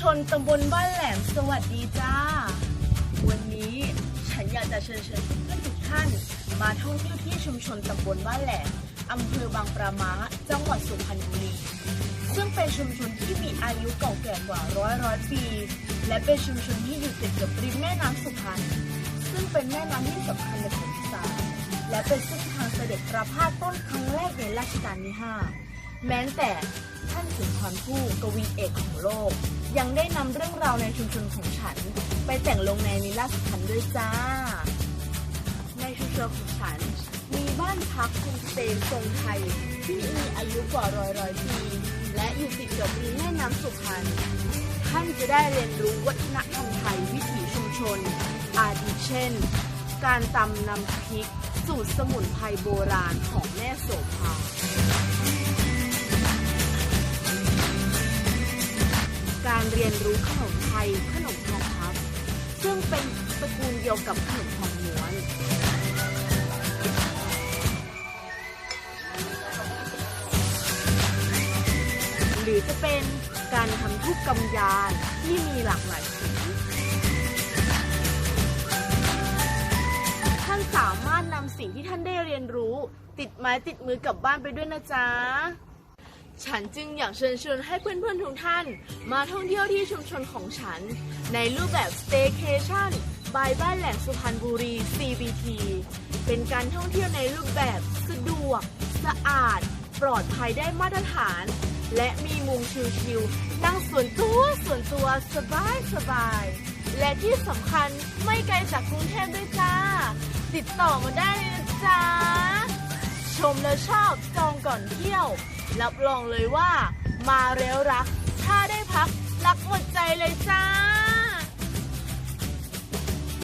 ชนตำบลบ้านแหลมสวัสดีจ้า วันนี้ฉันอยากจะเชิญเชิญเพื่อนทุกท่าน มาท่องเที่ยวที่ชุมชนตำบลบ้านแหลมอำเภอบางปรามาจังหวัดสุพรรณบุรีซึ่งเป็นชุมชนที่มีอายุเก่าแก่กว่าร้อยร้อยปี และเป็นชุมชนที่อยู่ติดกับริมแม่น้ำสุพรรณซึ่งเป็นแม่น้ำที่สำคัญในประวัติศาสตร์และเป็นเส้นทางเสด็จประพาสต้นครั้งแรกในรัชกาลที่ 5 แม้แต่ท่านสุนทรภู่กวีเอกของโลก ยังได้นำเรื่องราวในชุมชนของฉัน ไปแต่งลงในนิราศพันธ์ด้วยจ้า ในชุมชนของฉัน มีบ้านพักโฮมสเตย์ทรงไทย ที่มีอายุกว่าร้อยร้อยปีและอยู่ติดกับริมแม่น้ำสุพรรณท่านจะได้เรียนรู้วัฒนธรรมไทยวิถีชุมชน อาทิเช่น การตำน้ำพริกสูตรสมุนไพรโบราณของแม่โสภา ยนรู้ขนมไทยขนมทองพับ ซึ่งเป็นตระกูลเดียวกับขนมทองม้วนหรือจะเป็นการทำทุกกำยานที่มีหลากหลายสีท่านสามารถนำสิ่งที่ท่านได้เรียนรู้ ติดไม้ติดมือกลับบ้านไปด้วยนะจ๊ะ ฉันจึงอยากเชิญชวนให้เพื่อนๆทุกท่าน มาท่องเที่ยวที่ชุมชนของฉัน ในรูปแบบ Staycation by บ้านแหลมสุพรรณบุรี CBT เป็นการท่องเที่ยวในรูปแบบสะดวก สะอาด ปลอดภัยได้มาตรฐาน และมีมุมชิลๆนั่งส่วนตัวส่วนตัวสบายสบาย และที่สำคัญไม่ไกลจากกรุงเทพด้วยจ้า ติดต่อมาได้เลยจ๊ะ ชมแล้วชอบจองก่อนเที่ยว รับรองเลยว่า มาเล้วรัก ถ้าได้พักรักหมดใจเลย